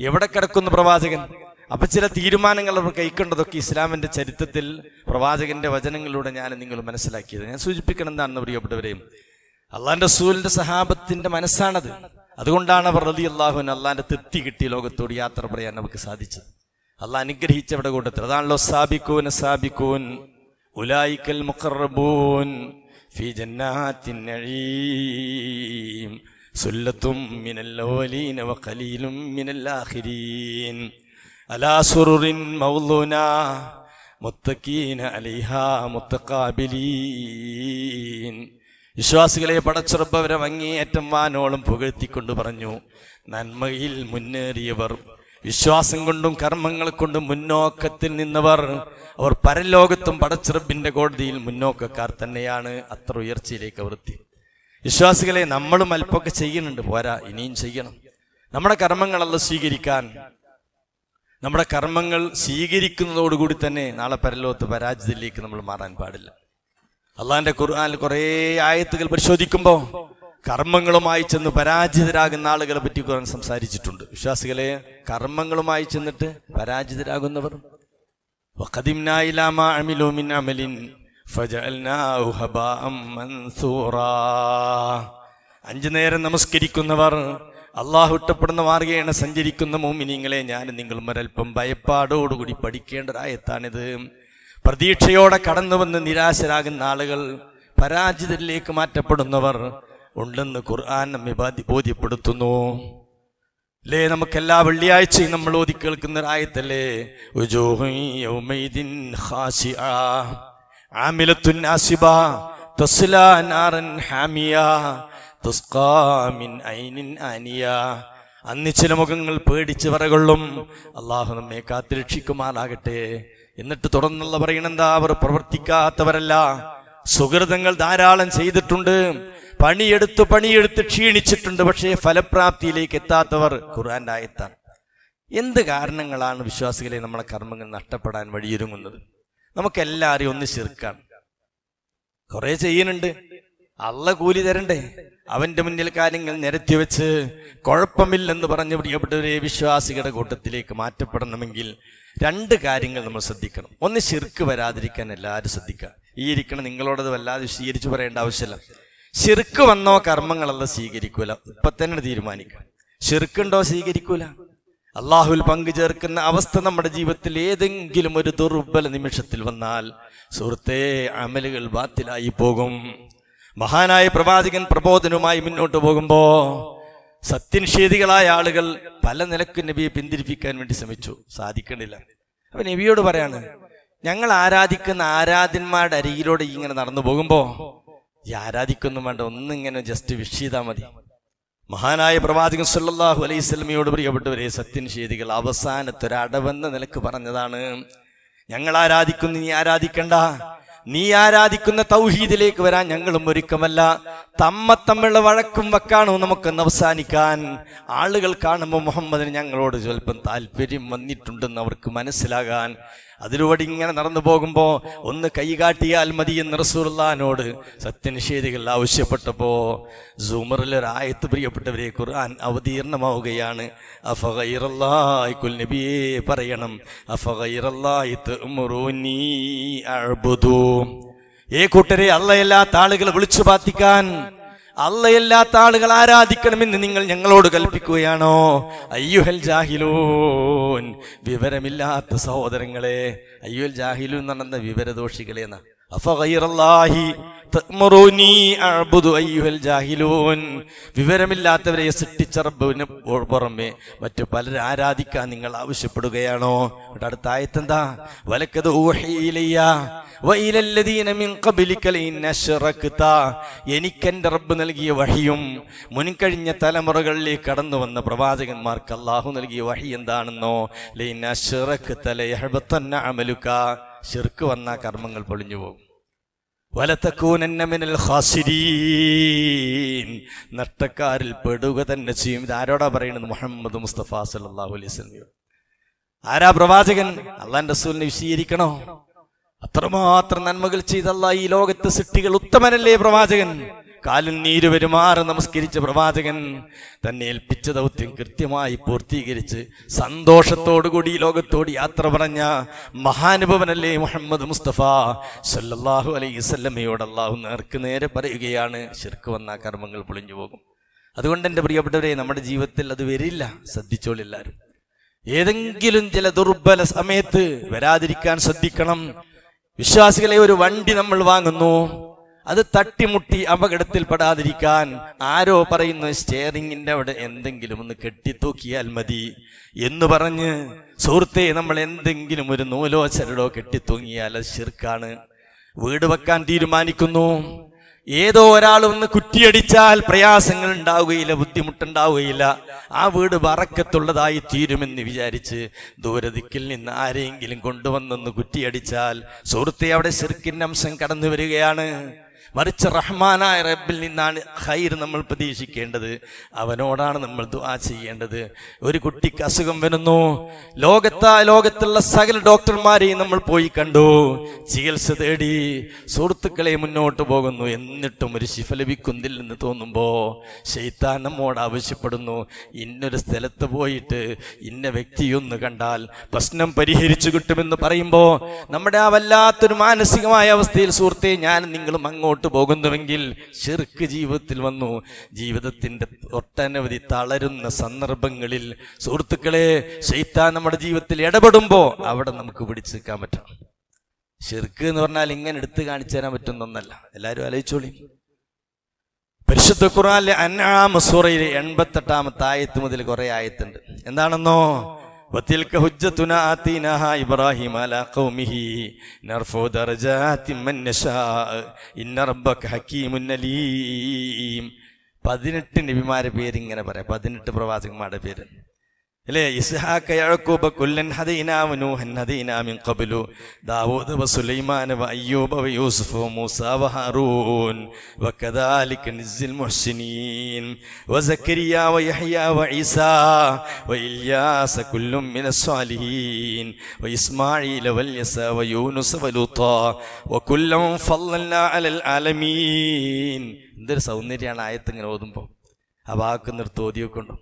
എവിടെ കിടക്കുന്നു പ്രവാചകൻ? അപ്പൊ ചില തീരുമാനങ്ങൾ അവർ കൈക്കൊണ്ടതൊക്കെ ഇസ്ലാമിന്റെ ചരിത്രത്തിൽ പ്രവാചകന്റെ വചനങ്ങളിലൂടെ ഞാൻ നിങ്ങൾ മനസ്സിലാക്കിയത്. ഞാൻ സൂചിപ്പിക്കണം എന്താണെന്ന് പ്രിയപ്പെട്ടവരെയും അള്ളാന്റെ റസൂലിന്റെ സഹാബത്തിന്റെ മനസ്സാണത്. അതുകൊണ്ടാണ് അവർ റതി അള്ളാഹുവിന് അള്ളാന്റെ തൃപ്തി കിട്ടി ലോകത്തോട് യാത്ര പറയാൻ നമുക്ക് സാധിച്ചത്. അള്ളാഹ് അനുഗ്രഹിച്ചവരുടെ കൂട്ടത്തിൽ. അതാണല്ലോ സാബിക്കൂൻ സാബിക്കൂൻ ഉലായിക്കൽ മുഖർബൂൻ ഫി ജന്നാത്തിൻ സുല്ലത്തും മൗലൂന മുത്തക്കീന അലൈഹാ മുത്തഖാബിലീൻ. വിശ്വാസികളെ പടച്ചുറപ്പവരെ അങ്ങേയറ്റം വാനോളം പുകഴ്ത്തിക്കൊണ്ട് പറഞ്ഞു നന്മയിൽ മുന്നേറിയവർ വിശ്വാസം കൊണ്ടും കർമ്മങ്ങൾ കൊണ്ടും മുന്നോക്കത്തിൽ നിന്നവർ അവർ പരലോകത്തും പടച്ചിറപ്പിന്റെ കോടതിയിൽ മുന്നോക്കക്കാർ തന്നെയാണ്. അത്ര ഉയർച്ചയിലേക്ക് അവർ എത്തി വിശ്വാസികളെ നമ്മളും അല്പമൊക്കെ ചെയ്യുന്നുണ്ട്. പോരാ ഇനിയും ചെയ്യണം. നമ്മുടെ കർമ്മങ്ങളല്ല സ്വീകരിക്കാൻ നമ്മുടെ കർമ്മങ്ങൾ സ്വീകരിക്കുന്നതോടുകൂടി തന്നെ നാളെ പരലോകത്ത് പരാജയത്തിലേക്ക് നമ്മൾ മാറാൻ പാടില്ല. അള്ളാന്റെ ഖുർആാനിൽ കുറേ ആയത്തുകൾ പരിശോധിക്കുമ്പോൾ കർമ്മങ്ങളുമായി ചെന്ന് പരാജിതരാകുന്ന ആളുകളെ പറ്റി ഖുർആൻ സംസാരിച്ചിട്ടുണ്ട്. വിശ്വാസികളെ കർമ്മങ്ങളുമായി ചെന്നിട്ട് പരാജിതരാകുന്നവർ. അഞ്ചു നേരം നമസ്കരിക്കുന്നവർ അള്ളാഹു ഇഷ്ടപ്പെടുന്ന മാർഗേണ സഞ്ചരിക്കുന്ന മോമിനിങ്ങളെ ഞാൻ നിങ്ങൾ ഒരൽപ്പം ഭയപ്പാടോടുകൂടി പഠിക്കേണ്ടതായത്താണിത് പ്രതീക്ഷയോടെ കടന്നു വന്ന് നിരാശരാകുന്ന ആളുകൾ പരാജിതരിലേക്ക് മാറ്റപ്പെടുന്നവർ ഉണ്ടെന്ന് ഖുർആൻ നമ്മെ ബോധ്യപ്പെടുത്തുന്നു. ലേ നമുക്ക് എല്ലാ വെള്ളിയാഴ്ചയും നമ്മൾ ഓതി കേൾക്കുന്ന ഒരായത്തല്ലേ ആമിലത്തുൻ നാസിബ തസ്ലാ നാറൻ ഹാമിയ ഐനിൻ ആനിയ. അന്ന് ചില മുഖങ്ങൾ പേടിച്ച് വരകൊള്ളും അള്ളാഹു നമ്മെ കാത്തിരക്ഷിക്കുമാറാകട്ടെ എന്നിട്ട് തുടർന്നുള്ള പറയണെന്താ? അവർ പ്രവർത്തിക്കാത്തവരല്ല. സുഹൃതങ്ങൾ ധാരാളം ചെയ്തിട്ടുണ്ട്. പണിയെടുത്ത് പണിയെടുത്ത് ക്ഷീണിച്ചിട്ടുണ്ട്. പക്ഷേ ഫലപ്രാപ്തിയിലേക്ക് എത്താത്തവർ ഖുർആന്റെ ആയത്താണ്. എന്ത് കാരണങ്ങളാണ് വിശ്വാസികളെ നമ്മളെ കർമ്മങ്ങൾ നഷ്ടപ്പെടാൻ വഴിയൊരുങ്ങുന്നത്? നമുക്കെല്ലാവരെയും ഒന്ന് ചെറുക്കാണ് കുറെ ചെയ്യുന്നുണ്ട്. അള്ള കൂലി തരണ്ടേ? അവന്റെ മുന്നിൽ കാര്യങ്ങൾ നിരത്തി വെച്ച് കുഴപ്പമില്ലെന്ന് പറഞ്ഞ് പ്രിയപ്പെട്ടവരെ വിശ്വാസികളുടെ കൂട്ടത്തിലേക്ക് മാറ്റപ്പെടണമെങ്കിൽ രണ്ട് കാര്യങ്ങൾ നമ്മൾ ശ്രദ്ധിക്കണം. ഒന്ന് ശിർക്ക് വരാതിരിക്കാൻ എല്ലാവരും ശ്രദ്ധിക്കുക. ഈ ഇരിക്കണം നിങ്ങളോടത് വല്ലാതെ സ്വീകരിച്ചു പറയേണ്ട ആവശ്യമില്ല. ശിർക്ക് വന്നോ കർമ്മങ്ങളല്ല സ്വീകരിക്കൂല. ഇപ്പൊ തന്നെ തീരുമാനിക്കുക. ശിർക്കുണ്ടോ സ്വീകരിക്കൂല? അള്ളാഹുൽ പങ്കു ചേർക്കുന്ന അവസ്ഥ നമ്മുടെ ജീവിതത്തിൽ ഏതെങ്കിലും ഒരു ദുർബല നിമിഷത്തിൽ വന്നാൽ സുഹൃത്തെ അമലുകൾ ബാത്തിലായി പോകും. മഹാനായ പ്രവാചകൻ പ്രബോധനവുമായി മുന്നോട്ട് പോകുമ്പോ സത്യനിഷേധികളായ ആളുകൾ പല നിലയ്ക്ക് നബിയെ പിന്തിരിപ്പിക്കാൻ വേണ്ടി ശ്രമിച്ചു. സാധിക്കണില്ല. അപ്പൊ നബിയോട് പറയാണ് ഞങ്ങൾ ആരാധിക്കുന്ന ആരാധന്മാരുടെ അരികിലൂടെ ഇങ്ങനെ നടന്നു പോകുമ്പോ ഈ ആരാധിക്കൊന്നും വേണ്ട ഒന്നിങ്ങനെ ജസ്റ്റ് വിഷ് ചെയ്താൽ മതി. മഹാനായ പ്രവാചകൻ സല്ലാഹു അലൈഹി സ്വലമിയോട് പ്രിയപ്പെട്ടവരെ സത്യനിഷേധികൾ അവസാനത്തെ ഒരു അടവെന്ന നിലയ്ക്ക് പറഞ്ഞതാണ്. ഞങ്ങൾ ആരാധിക്കുന്നു നീ ആരാധിക്കണ്ട. നീ ആരാധിക്കുന്ന തൗഹീദിലേക്ക് വരാൻ ഞങ്ങളും ഒരുക്കമല്ല. തമ്മ തമ്മിലുള്ള വഴക്കും വക്കാണോ നമുക്കൊന്ന് അവസാനിക്കാൻ. ആളുകൾ കാണുമ്പോൾ മുഹമ്മദിന് ഞങ്ങളോട് സ്വല്പം താല്പര്യം വന്നിട്ടുണ്ടെന്ന് അവർക്ക് മനസ്സിലാകാൻ അതിലൂടെ ഇങ്ങനെ നടന്നു പോകുമ്പോൾ ഒന്ന് കൈകാട്ടിയാൽ മതി എന്ന് റസൂർലാനോട് സത്യനിഷേധികൾ ആവശ്യപ്പെട്ടപ്പോൾ ജൂമറിലൊരായത്ത് പ്രിയപ്പെട്ടവരെ ഖുർആൻ അവതീർണമാവുകയാണ്. അഫഗൈറല്ലാഹി കുൽ നബിയെ പറയണം. അഅ്ബുദു. ഏ കൂട്ടരെ അള്ളയല്ലാത്ത ആളുകളെ വിളിച്ചു പ്രാർത്ഥിക്കാൻ അള്ളയല്ലാത്ത ആളുകൾ ആരാധിക്കണമെന്ന് നിങ്ങൾ ഞങ്ങളോട് കൽപ്പിക്കുകയാണോ? അയ്യുഹൽ ജാഹിലൂൻ. വിവരമില്ലാത്ത സഹോദരങ്ങളെ അയ്യുഹൽ ജാഹിലൂൻ നടന്ന വിവരദോഷികളെ എന്നാ. അഫഗൈറല്ലാഹി. വിവരമില്ലാത്തവരെ സൃഷ്ടിച്ച റബ്ബിന് പുറമെ മറ്റു പലരെ ആരാധിക്കാൻ നിങ്ങൾ ആവശ്യപ്പെടുകയാണോ? ഇവിടെ അടുത്ത ആയത്തെന്താ? എനിക്കെന്റെ റബ്ബ് നൽകിയ വഹിയും മുൻകഴിഞ്ഞ തലമുറകളിലേക്ക് കടന്നു വന്ന പ്രവാചകന്മാർക്ക് അള്ളാഹു നൽകിയ വഹി എന്താണെന്നോ? ലൈൻ അശ്റക്ത ലയഹബത്തന്ന അമലുക. ശിർക്ക് വന്ന കർമ്മങ്ങൾ പൊളിഞ്ഞു പോകും. നഷ്ടക്കാരിൽ പെടുക തന്നെ ചെയ്യും. ഇത് ആരോടാ പറയുന്നത്? മുഹമ്മദ് മുസ്തഫ സല്ലല്ലാഹു അലൈഹി ആരാ പ്രവാചകൻ? അള്ളാൻ റസൂലിനെ വിശീകരിക്കണോ അത്രമാത്രം നന്മകൾ ചെയ്തല്ല ഈ ലോകത്ത് സൃഷ്ടികൾ ഉത്തമനല്ലേ പ്രവാചകൻ? കാലിൽ നീര് വരുമാറ് നമസ്കരിച്ച പ്രവാചകൻ തന്നെ ഏൽപ്പിച്ച ദൗത്യം കൃത്യമായി പൂർത്തീകരിച്ച് സന്തോഷത്തോടുകൂടി കൂടി ലോകത്തോട് യാത്ര പറഞ്ഞ മഹാനുഭവനല്ലേ മുഹമ്മദ് മുസ്തഫ സല്ലാഹു അലൈഹി വസല്ലമയോട് അള്ളാഹു നേർക്ക് നേരെ പറയുകയാണ്. ശിർക്ക് വന്ന കർമ്മങ്ങൾ പൊളിഞ്ഞു പോകും. അതുകൊണ്ട് എന്റെ പ്രിയപ്പെട്ടവരെ നമ്മുടെ ജീവിതത്തിൽ അത് വരില്ല. ശ്രദ്ധിച്ചോളെല്ലാവരും ഏതെങ്കിലും ചില ദുർബല സമയത്ത് വരാതിരിക്കാൻ ശ്രദ്ധിക്കണം. വിശ്വാസികളെ ഒരു വണ്ടി നമ്മൾ വാങ്ങുന്നു. അത് തട്ടിമുട്ടി അപകടത്തിൽപ്പെടാതിരിക്കാൻ. ആരോ പറയുന്നു സ്റ്റിയറിംഗിന്റെ അവിടെ എന്തെങ്കിലും ഒന്ന് കെട്ടിത്തൂക്കിയാൽ മതി. എന്ന് പറഞ്ഞ് സുഹൃത്തെ നമ്മൾ എന്തെങ്കിലും ഒരു നൂലോ ചരടോ കെട്ടിത്തൂങ്ങിയാൽ അത് ശിർക്കാണ്. വീട് വെക്കാൻ തീരുമാനിക്കുന്നു. ഏതോ ഒരാൾ ഒന്ന് കുറ്റിയടിച്ചാൽ പ്രയാസങ്ങൾ ഉണ്ടാവുകയില്ല ബുദ്ധിമുട്ടുണ്ടാവുകയില്ല. ആ വീട് വറക്കത്തുള്ളതായി തീരുമെന്ന് വിചാരിച്ച് ദൂരദിക്കിൽ നിന്ന് ആരെങ്കിലും കൊണ്ടുവന്നൊന്ന് കുറ്റിയടിച്ചാൽ സുഹൃത്തെ അവിടെ ശിർക്കിന്റെ അംശം കടന്നു വരികയാണ് മറിച്ച് റഹ്മാനായ റബ്ബിൽ നിന്നാണ് ഹൈർ നമ്മൾ പ്രതീക്ഷിക്കേണ്ടത്. അവനോടാണ് നമ്മൾ ദുആ ചെയ്യേണ്ടത്. ഒരു കുട്ടിക്ക് അസുഖം വരുന്നു. ലോകത്താ ലോകത്തുള്ള സകല ഡോക്ടർമാരെയും നമ്മൾ പോയി കണ്ടു. ചികിത്സ തേടി സുഹൃത്തുക്കളെ മുന്നോട്ട് പോകുന്നു. എന്നിട്ടും ഒരു ശിഫ ലഭിക്കുന്നില്ലെന്ന് തോന്നുമ്പോൾ ശൈത്താൻ നമ്മോട് ആവശ്യപ്പെടുന്നു. ഇന്നൊരു സ്ഥലത്ത് പോയിട്ട് ഇന്ന വ്യക്തിയൊന്ന് കണ്ടാൽ പ്രശ്നം പരിഹരിച്ചു കിട്ടുമെന്ന് പറയുമ്പോൾ നമ്മുടെ ആ വല്ലാത്തൊരു മാനസികമായ അവസ്ഥയിൽ സുഹൃത്തെ ഞാൻ നിങ്ങളും അങ്ങോട്ട് പോകുന്നുവെങ്കിൽ ചെറുക്ക് ജീവിതത്തിൽ വന്നു. ജീവിതത്തിന്റെ ഒട്ടനവധി തളരുന്ന സന്ദർഭങ്ങളിൽ സുഹൃത്തുക്കളെ ശൈത്താൻ നമ്മുടെ ജീവിതത്തിൽ ഇടപെടുമ്പോ അവിടെ നമുക്ക് പിടിച്ചു നിൽക്കാൻ പറ്റണം. ഷിർക്ക് എന്ന് പറഞ്ഞാൽ ഇങ്ങനെ എടുത്തു കാണിച്ചു തരാൻ പറ്റുന്ന ഒന്നല്ല. എല്ലാവരും ആലോചിച്ചോളി. പരിശുദ്ധ ഖുറാനിലെ അന്നാമസൂറയിലെ എൺപത്തെട്ടാമത്തെ ആയത്ത് മുതൽ കുറേ ആയത്തുണ്ട്. എന്താണെന്നോ? وتلك حجتنا آتيناها إبراهيم على قومه نرفع درجات من نشاء إن ربك حكيم عليم പതിനെട്ട് നബിമാരെ പേര് ഇങ്ങനെ പറയാം പതിനെട്ട് പ്രവാചകന്മാരുടെ പേര് അല്ലേ? ഇസ്ഹാഖ യഅഖൂബ കുല്ലൻ ഹദീനാ വനൂഹൻ ഹദീനാ മിൻ ഖബ്ലു. ദാവൂദ് വ മൂസ വ ഹാറൂൻ. വ കദാലിക നിസ്സിൽ മുഹ്സിനീൻ. വ സക്കരിയ വ യഹ്യ വ ഈസാ. വ ഇല്യാസ കുല്ലുൻ മിന വയഹ്യ വ വഇല്യാസ കുല്ലും യസ വ യൂനുസ് വ ലൂത വ വകുല്ലം ഫല്ലന അലൽ ആലമീൻ. എന്തൊരു സൗന്ദര്യമാണ് ആയത്ത് ഇങ്ങനെ ഓതുമ്പോൾ ആ വാക്ക് നിർത്തോതിയൊക്കെ ഉണ്ടോ?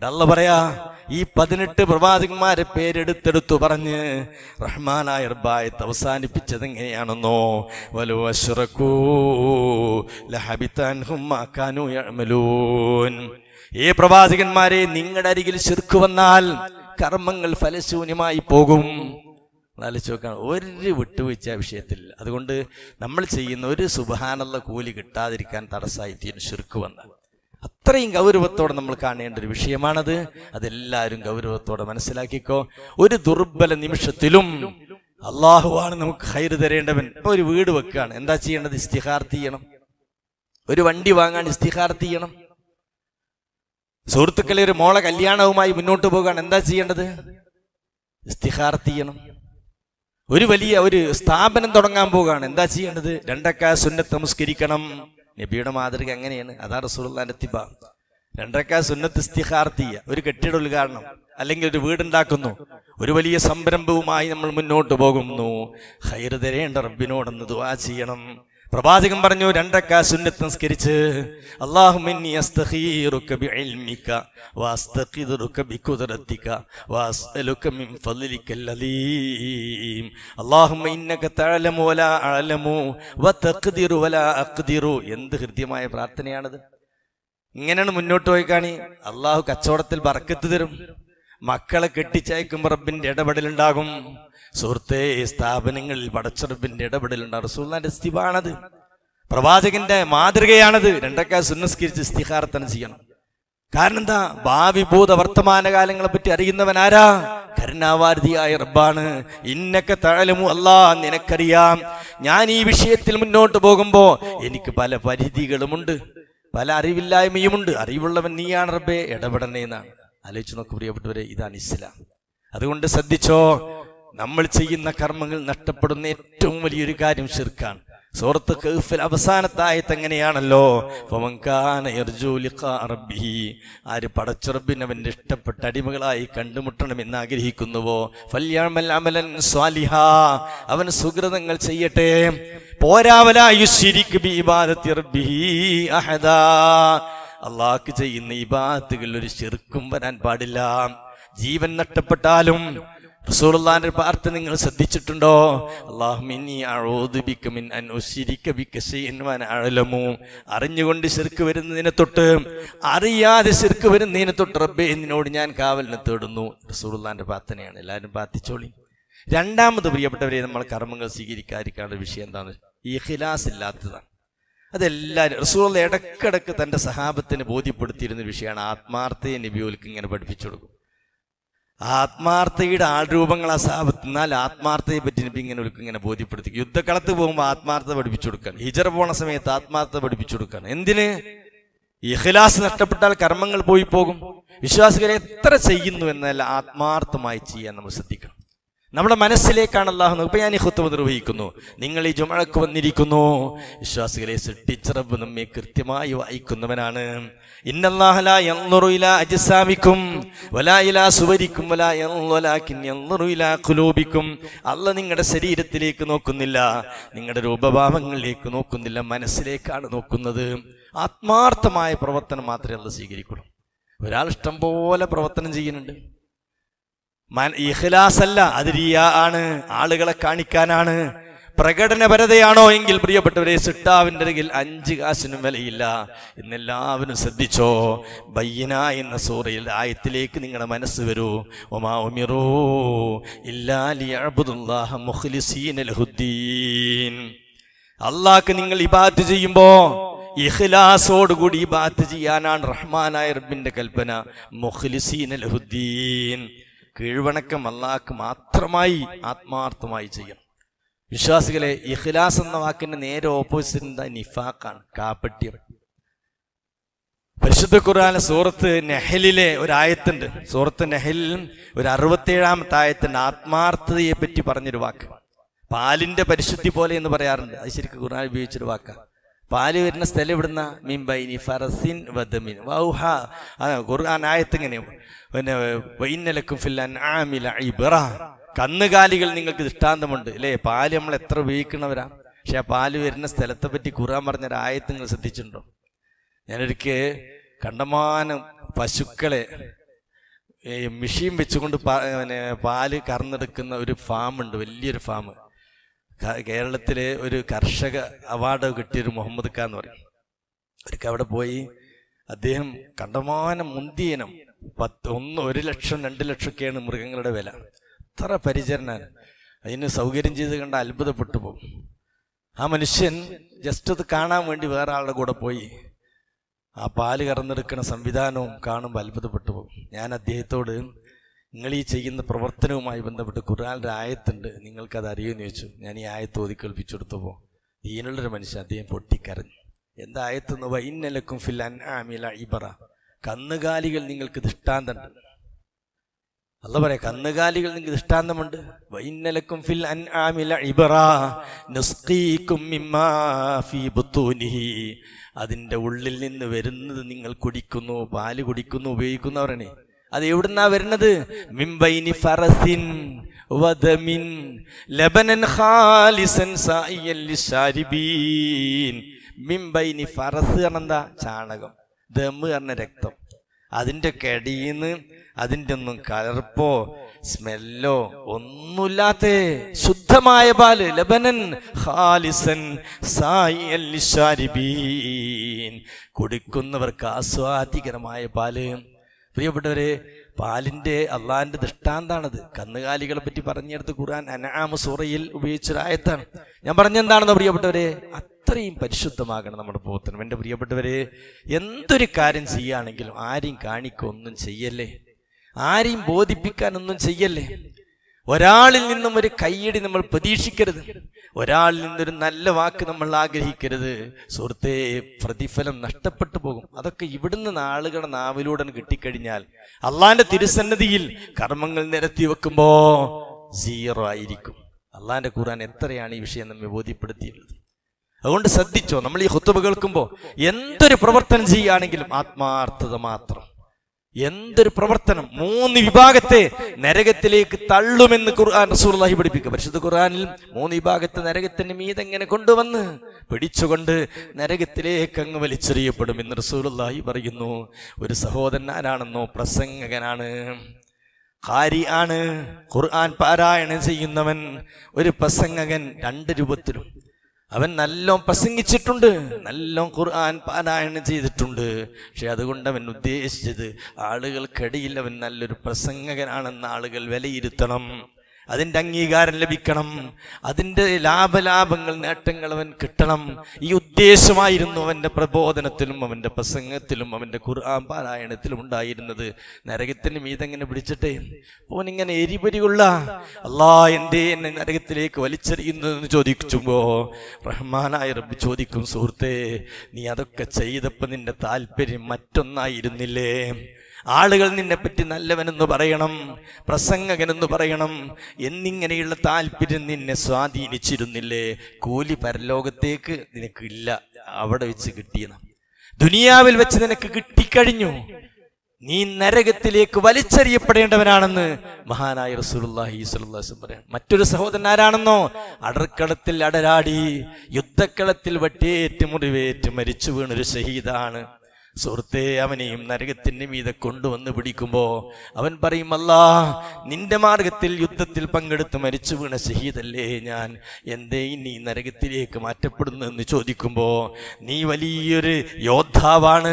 അല്ല പറയാ ഈ പതിനെട്ട് പ്രവാചകന്മാരെ പേരെടുത്തെടുത്തു പറഞ്ഞ് റഹ്മാനായ റബ്ബായത്ത് അവസാനിപ്പിച്ചത് എങ്ങനെയാണെന്നോ ഏ പ്രവാചകന്മാരെ നിങ്ങളുടെ അരികിൽ ശിർക്ക് വന്നാൽ കർമ്മങ്ങൾ ഫലശൂന്യമായി പോകും. ആലോചിച്ച് ഒരു വിട്ടുവീഴ്ച വിഷയത്തിൽ. അതുകൊണ്ട് നമ്മൾ ചെയ്യുന്ന ഒരു സുബഹാനുള്ള കൂലി കിട്ടാതിരിക്കാൻ തടസ്സായി തീരും ശുരുക്ക് വന്നാൽ. അത്രയും ഗൗരവത്തോടെ നമ്മൾ കാണേണ്ട ഒരു വിഷയമാണത്. അതെല്ലാവരും ഗൗരവത്തോടെ മനസ്സിലാക്കിക്കോ. ഒരു ദുർബല നിമിഷത്തിലും അള്ളാഹുവാണ് നമുക്ക് ഹൈർ തരേണ്ടവൻ. ഇപ്പൊ ഒരു വീട് വെക്കുകയാണ്. എന്താ ചെയ്യേണ്ടത്? ഇസ്തിഹാർത്ത് ചെയ്യണം. ഒരു വണ്ടി വാങ്ങാൻ ഇസ്തിഹാർത്ത് ചെയ്യണം. സുഹൃത്തുക്കളെ ഒരു മോളെ കല്യാണവുമായി മുന്നോട്ട് പോകുകയാണ് എന്താ ചെയ്യേണ്ടത്? ഇസ്തിഹാർത്ത് ചെയ്യണം. ഒരു വലിയ ഒരു സ്ഥാപനം തുടങ്ങാൻ പോകുകയാണ് എന്താ ചെയ്യേണ്ടത്? രണ്ടക്ക സുന്നത്ത് നമസ്കരിക്കണം. നബിയുടെ മാതൃക എങ്ങനെയാണ്? അതാ റസൂലുള്ളാന്റെ തിബ രണ്ടക്ക സുന്നത്ത് ഇസ്തിഹാർത്തിയ ഒരു കെട്ടിട ഉദ്ഘാടനം. അല്ലെങ്കിൽ ഒരു വീടുണ്ടാക്കുന്നു. ഒരു വലിയ സംരംഭവുമായി നമ്മൾ മുന്നോട്ട് പോകുന്നു. ഹൈർ തരേണ്ട റബ്ബിനോടൊന്ന് ദുവാ ചെയ്യണം. പ്രവാചകൻ പറഞ്ഞു രണ്ടക്ക സുന്നത്ത് നിസ്കരിച്ച് എന്ത് ഹൃദ്യമായ പ്രാർത്ഥനയാണത്. ഇങ്ങനെയാണ് മുന്നോട്ട് പോയി കാണി. അള്ളാഹു കച്ചവടത്തിൽ ബർക്കത്ത് തരും. മക്കളെ കെട്ടിച്ചയക്കുമ്പോൾ റബ്ബിന്റെ ഇടപെടലുണ്ടാകും. സുഹൃത്തെ ഈ സ്ഥാപനങ്ങളിൽ പടച്ചെറുപ്പിന്റെ ഇടപെടലുണ്ട്. റസൂള്ളാന്റെ സ്ഥിവാണത് പ്രവാചകന്റെ മാതൃകയാണത്. രണ്ടൊക്കെ സുന്നസ്കരിച്ച് സ്ഥിഹാർത്തനം ചെയ്യണം. കാരണം എന്താ ഭാവി ഭൂത വർത്തമാന കാലങ്ങളെ പറ്റി അറിയുന്നവൻ ആരാ? കരുണാവാരതിയായ റബ്ബാണ്. ഇന്നൊക്കെ തഴലുമോ അല്ലാ നിനക്കറിയാം. ഞാൻ ഈ വിഷയത്തിൽ മുന്നോട്ട് പോകുമ്പോ എനിക്ക് പല പരിധികളുമുണ്ട്. പല അറിവില്ലായ്മയുമുണ്ട്. അറിവുള്ളവൻ നീയാണ് റബ്ബെ ഇടപെടണേന്നാണ് ആലോചിച്ച് നോക്ക് പ്രിയപ്പെട്ടവരെ ഇതാണ് ഇസ്ലാം. അതുകൊണ്ട് ശ്രദ്ധിച്ചോ നമ്മൾ ചെയ്യുന്ന കർമ്മങ്ങൾ നഷ്ടപ്പെടുന്ന ഏറ്റവും വലിയൊരു കാര്യം ശിർക്കാണ്. സൂറത്ത് കഹ്ഫിൽ അവസാനത്തായത് എങ്ങനെയാണല്ലോ. ആര് പടച്ചുറബിനവന്റെ ഇഷ്ടപ്പെട്ട അടിമകളായി കണ്ടുമുട്ടണമെന്ന് ആഗ്രഹിക്കുന്നുവോ? അമലൻ സ്വാലിഹ. അവൻ സുഹൃതങ്ങൾ ചെയ്യട്ടെ. അള്ളാഹ്ക്ക് ചെയ്യുന്ന ഇബാദത്തുകളിൽ ഒരു ശിർക്കും വരാൻ പാടില്ല. ജീവൻ നഷ്ടപ്പെട്ടാലും റസൂലുള്ളാന്റെ പ്രാർത്ഥന നിങ്ങൾ ശ്രദ്ധിച്ചിട്ടുണ്ടോ? അഅലമു. അറിഞ്ഞുകൊണ്ട് ശിർക്ക് വരുന്നതിനെ തൊട്ട് അറിയാതെ ശിർക്ക് വരുന്നതിനെ തൊട്ട് റബ്ബേ എന്നോട് ഞാൻ കാവലിനെ തേടുന്നു. റസൂലുള്ളാന്റെ പ്രാർത്ഥനയാണ്. എല്ലാവരും പ്രാർത്ഥിച്ചോളി. രണ്ടാമത് പ്രിയപ്പെട്ടവരെ നമ്മൾ കർമ്മങ്ങൾ സ്വീകരിക്കാതിരിക്കാനുള്ള വിഷയം എന്താണ് ഈ ഖിലാസ് ഇല്ലാത്തതാണ്. അതെല്ലാവരും റസൂൽ ഇടക്കിടക്ക് തന്റെ സഹാബത്തിന് ബോധ്യപ്പെടുത്തിയിരുന്ന വിഷയമാണ് ആത്മാർത്ഥയെ നബിയോൽക്ക് ഇങ്ങനെ പഠിപ്പിച്ചു കൊടുക്കും. ആത്മാർത്ഥയുടെ ആൾരൂപങ്ങൾ ആ സാപത്ത് എന്നാൽ ആത്മാർത്ഥയെ പറ്റി ഇങ്ങനെ ഇങ്ങനെ ബോധ്യപ്പെടുത്തി. യുദ്ധക്കളത്ത് പോകുമ്പോൾ ആത്മാർത്ഥത പഠിപ്പിച്ചു കൊടുക്കാൻ. ഹിജർ പോണ സമയത്ത് ആത്മാർത്ഥത പഠിപ്പിച്ചു കൊടുക്കാൻ. എന്തിന്? ഇഖ്ലാസ് നഷ്ടപ്പെട്ടാൽ കർമ്മങ്ങൾ പോയി പോകും. വിശ്വാസികളെ എത്ര ചെയ്യുന്നു എന്നല്ല ആത്മാർത്ഥമായി ചെയ്യാൻ നമ്മൾ ശ്രദ്ധിക്കണം. നമ്മുടെ മനസ്സിലേക്കാണ് അള്ളാഹു. ഇപ്പൊ ഞാൻ ഈ ഹുത്തുമ നിർവഹിക്കുന്നു. നിങ്ങൾ ഈ ജുമഴക്ക് വന്നിരിക്കുന്നു. വിശ്വാസികളെ സൃഷ്ടിച്ച റബ്ബ് നമ്മെ കൃത്യമായി വായിക്കുന്നവനാണ്. അല്ല നിങ്ങളുടെ ശരീരത്തിലേക്ക് നോക്കുന്നില്ല നിങ്ങളുടെ രൂപഭാവങ്ങളിലേക്ക് നോക്കുന്നില്ല മനസ്സിലേക്കാണ് നോക്കുന്നത്. ആത്മാർത്ഥമായ പ്രവർത്തനം മാത്രമേ അല്ല സ്വീകരിക്കുള്ളൂ. ഒരാൾ ഇഷ്ടം പോലെ പ്രവർത്തനം ചെയ്യുന്നുണ്ട്. ഇഹ്ലാസ് അല്ല അത് ആണ് ആളുകളെ കാണിക്കാനാണ്. പ്രകടനപരതയാണോ എങ്കിൽ പ്രിയപ്പെട്ടവരെ സിട്ടാവിന്റെ അരികിൽ അഞ്ച് കാശിനും വിലയില്ല. എന്നെല്ലാവരും ശ്രദ്ധിച്ചോ ബയ്യന എന്ന സൂറയിൽ ആയത്തിലേക്ക് നിങ്ങളുടെ മനസ്സ് വരൂ. ഒമാ ഒമിറോ ഇല്ലാ ലിയഅബ്ദുല്ലാഹ മുഖ്ലിസീന ലഹുദ്ദീൻ. അള്ളാഹ്ക്ക് നിങ്ങൾ ഇബാത്ത് ചെയ്യുമ്പോ ഇഖ്ലാസോടുകൂടി ഇബാത്ത് ചെയ്യാനാണ് റഹ്മാനായ റബ്ബിന്റെ കൽപ്പന. മുഖ്ലിസീന അലഹുദ്ദീൻ കീഴ്വണക്കം അള്ളാഹ്ക്ക് മാത്രമായി ആത്മാർത്ഥമായി ചെയ്യണം. വിശ്വാസികളെ ഇഖ്ലാസ് എന്ന വാക്കിന്റെ നേരെ ഓപ്പോസിറ്റ് നിഫാക്കാണ് കാപ്പട്യം പരിശുദ്ധ ഖുർആാന സൂറത്ത് നെഹലിലെ ഒരു ആയത്തുണ്ട് സൂറത്ത് നെഹലിൽ ഒരു അറുപത്തേഴാമത്തെ ആയത്തിന്റെ ആത്മാർത്ഥതയെ പറ്റി പറഞ്ഞൊരു വാക്ക്. പാലിന്റെ പരിശുദ്ധി പോലെ എന്ന് പറയാറുണ്ട്. അത് ശരിക്കും ഖുർആൻ ഉപയോഗിച്ചൊരു വാക്കാ. പാൽ വരുന്ന സ്ഥലം ഇവിടുന്ന മീൻബൈനി ഫറസിൻ വദമിൻ. വൗഹ. ഖുർആൻ ആയത്ത് ഇങ്ങനെ പിന്നെ വൈന്നലക്കും ഫിൽ ആമില ഇബ്റ. കന്നുകാലികൾ നിങ്ങൾക്ക് ദൃഷ്ടാന്തമുണ്ട്. അല്ലേ പാൽ നമ്മൾ എത്ര ഉപയോഗിക്കണവരാ പക്ഷെ ആ പാൽ വരുന്ന സ്ഥലത്തെ പറ്റി കുറാൻ പറഞ്ഞൊരു ആയത്ത് നിങ്ങൾ ശ്രദ്ധിച്ചിട്ടുണ്ടോ? ഞാനൊരിക്കൽ കണ്ടമാനം പശുക്കളെ മെഷീൻ വെച്ചുകൊണ്ട് പാൽ കറന്നെടുക്കുന്ന ഒരു ഫാം ഉണ്ട് വലിയൊരു ഫാം. കേരളത്തിലെ ഒരു കർഷക അവാർഡ് കിട്ടിയൊരു മുഹമ്മദ് ഖാൻ എന്ന് പറയും. അവർക്ക് അവിടെ പോയി. അദ്ദേഹം കണ്ടമാനം മുന്തിയനം പത്ത് ഒന്ന് ഒരു ലക്ഷം രണ്ട് ലക്ഷമൊക്കെയാണ് മൃഗങ്ങളുടെ വില. അത്ര പരിചരണൻ അതിന് സൗകര്യം ചെയ്ത് കണ്ട അത്ഭുതപ്പെട്ടു പോകും ആ മനുഷ്യൻ ജസ്റ്റ് അത് കാണാൻ വേണ്ടി വേറെ ആളുടെ കൂടെ പോയി. ആ പാൽ കറന്നെടുക്കുന്ന സംവിധാനവും കാണുമ്പോൾ അത്ഭുതപ്പെട്ടു പോകും ഞാൻ അദ്ദേഹത്തോട് നിങ്ങൾ ഈ ചെയ്യുന്ന പ്രവർത്തനവുമായി ബന്ധപ്പെട്ട് ഖുർആാനിന്റെ ആയത്തുണ്ട്. നിങ്ങൾക്കത് അറിയുമെന്ന് ചോദിച്ചു. ഞാൻ ഈ ആയത്ത് ഓതി കേൾപ്പിച്ചു കൊടുത്തപ്പോൾ ഈനുള്ളൊരു മനുഷ്യൻ അദ്ദേഹം പൊട്ടിക്കരഞ്ഞു. എന്താ ആയത്തെന്ന് വൈന്നലക്കും ഫിൽ അൻആമില ഇബറ കന്നുകാലികൾ നിങ്ങൾക്ക് ദൃഷ്ടാന്തമുണ്ട് അല്ല പറയാം കന്നുകാലികൾ നിങ്ങൾക്ക് ദൃഷ്ടാന്തമുണ്ട് വൈന്നലക്കും ഫിൽ അൻആമില ഇബറ നുസ്ഖീകും മിമ്മാ ഫീ ബുത്തൂനിഹി. അതിന്റെ ഉള്ളിൽ നിന്ന് വരുന്നത് നിങ്ങൾ കുടിക്കുന്നു പാൽ കുടിക്കുന്നു ഉപയോഗിക്കുന്നു പറയണേ. അത് എവിടുന്നാ വരുന്നത്? മിംബൈനി ഫറസിൻ വദമിൻ ലബനൻ ഖാലിസൻ സായിയൻ ലിശാരിബീൻ മിംബൈനി ഫറസ് പറഞ്ഞെന്താ ചാണകം. ദമ് പറഞ്ഞ രക്തം. അതിന്റെ കടിയിന്ന് അതിന്റെ ഒന്നും കലർപ്പോ സ്മെല്ലോ ഒന്നുമില്ലാത്ത ശുദ്ധമായ പാൽ. ലബനൻ ഹാലിസൻ കുടിക്കുന്നവർക്ക് ആസ്വാദികരമായ പാൽ. പ്രിയപ്പെട്ടവരെ പാലിന്റെ അള്ളാന്റെ ദൃഷ്ടാന്താണത് കന്നുകാലികളെ പറ്റി പറഞ്ഞെടുത്ത് ഖുർആൻ അനാമ സൂറയിൽ ഉപയോഗിച്ചൊരായത്താണ് ഞാൻ പറഞ്ഞെന്താണെന്ന് പ്രിയപ്പെട്ടവരെ അത്രയും പരിശുദ്ധമാകണം നമ്മുടെ പോത്തനം എന്റെ പ്രിയപ്പെട്ടവരെ എന്തൊരു കാര്യം ചെയ്യുകയാണെങ്കിലും ആരെയും കാണിക്കൊന്നും ചെയ്യല്ലേ? ആരെയും ബോധിപ്പിക്കാനൊന്നും ചെയ്യല്ലേ? ഒരാളിൽ നിന്നും ഒരു കയ്യടി നമ്മൾ പ്രതീക്ഷിക്കരുത്. ഒരാളിൽ നിന്നൊരു നല്ല വാക്ക് നമ്മൾ ആഗ്രഹിക്കരുത്. സുഹൃത്തെ പ്രതിഫലം നഷ്ടപ്പെട്ടു പോകും. അതൊക്കെ ഇവിടുന്ന് ആളുകളുടെ നാവിലൂടെ കിട്ടിക്കഴിഞ്ഞാൽ അള്ളാന്റെ തിരുസന്നതിയിൽ കർമ്മങ്ങൾ നിരത്തി വെക്കുമ്പോ സീറോ ആയിരിക്കും. അള്ളാന്റെ ഖുർആൻ എത്രയാണ് ഈ വിഷയം നമ്മെ ബോധ്യപ്പെടുത്തിയിട്ടുള്ളത്? അതുകൊണ്ട് ശ്രദ്ധിച്ചോ നമ്മൾ ഈ ഹുത്തുബ കേൾക്കുമ്പോൾ എന്തൊരു പ്രവർത്തനം ചെയ്യുകയാണെങ്കിലും ആത്മാർത്ഥത മാത്രം. എന്തൊരു പ്രവർത്തനം? മൂന്ന് വിഭാഗത്തെ നരകത്തിലേക്ക് തള്ളുമെന്ന് ഖുർആൻ റസൂർലാഹി പഠിപ്പിക്കുക. പരിശുദ്ധ ഖുർആനിൽ മൂന്ന് വിഭാഗത്തെ നരകത്തിന്റെ മീതെങ്ങനെ കൊണ്ടുവന്ന് പിടിച്ചുകൊണ്ട് നരകത്തിലേക്ക് അങ്ങ് വലിച്ചെറിയപ്പെടും എന്ന് റസൂർലാഹി പറയുന്നു. ഒരു സഹോദരൻ ആരാണെന്നോ? പ്രസംഗകനാണ്. ഖാരി ആണ്. ഖുർആൻ പാരായണം ചെയ്യുന്നവൻ. ഒരു പ്രസംഗകൻ രണ്ട് രൂപത്തിലും അവൻ നല്ലോം പ്രസംഗിച്ചിട്ടുണ്ട് നല്ലോം ഖുർആൻ പാരായണം ചെയ്തിട്ടുണ്ട്. പക്ഷെ അതുകൊണ്ട് അവൻ ഉദ്ദേശിച്ചത് ആളുകൾക്കിടയിൽ അവൻ നല്ലൊരു പ്രസംഗകനാണെന്ന് ആളുകൾ വിലയിരുത്തണം. അതിന്റെ അംഗീകാരം ലഭിക്കണം. അതിന്റെ ലാഭലാഭങ്ങൾ നേട്ടങ്ങൾ അവൻ കിട്ടണം. ഈ ഉദ്ദേശമായിരുന്നു അവന്റെ പ്രബോധനത്തിലും അവന്റെ പ്രസംഗത്തിലും അവന്റെ ഖുർആൻ പാരായണത്തിലും ഉണ്ടായിരുന്നത്. നരകത്തിന് മീതങ്ങനെ പിടിച്ചിട്ടേ ഓനിങ്ങനെ എരിപരികൊള്ള അല്ലാ എന്തേ എന്നെ നരകത്തിലേക്ക് വലിച്ചെറിയുന്നതെന്ന് ചോദിക്കുമ്പോ റഹ്മാനായ റബ്ബ് ചോദിക്കും സുഹൃത്തേ നീ അതൊക്കെ ചെയ്തപ്പോൾ നിന്റെ താല്പര്യം മറ്റൊന്നായിരുന്നില്ലേ? ആളുകൾ നിന്നെപ്പറ്റി നല്ലവനെന്ന് പറയണം പ്രസംഗകനെന്ന് പറയണം. എന്നിങ്ങനെയുള്ള താല്പര്യം നിന്നെ സ്വാധീനിച്ചിരുന്നില്ലേ? കൂലി പരലോകത്തേക്ക് നിനക്കില്ല. അവിടെ വെച്ച് കിട്ടിയതാണ് ദുനിയാവിൽ വെച്ച് നിനക്ക് കിട്ടിക്കഴിഞ്ഞു. നീ നരകത്തിലേക്ക് വലിച്ചെറിയപ്പെടേണ്ടവനാണെന്ന് മഹാനായ റസൂലുള്ളാഹി സ്വല്ലല്ലാഹു പറയാം മറ്റൊരു സഹോദരൻ ആരാണെന്നോ? അടർക്കളത്തിൽ അടരാടി യുദ്ധക്കളത്തിൽ വെട്ടേറ്റ് മുറിവേറ്റ് മരിച്ചു വീണൊരു ഷഹീദാണ്. സുഹൃത്തെ അവനെയും നരകത്തിന്റെ മീതെ കൊണ്ടുവന്ന് പിടിക്കുമ്പോ അവൻ പറയും അല്ലാ നിന്റെ മാർഗത്തിൽ യുദ്ധത്തിൽ പങ്കെടുത്ത് മരിച്ചു വീണ ഷഹീദല്ലേ ഞാൻ? എന്തേ ഇനി നരകത്തിലേക്ക് മാറ്റപ്പെടുന്നു എന്ന് ചോദിക്കുമ്പോ നീ വലിയൊരു യോദ്ധാവാണ്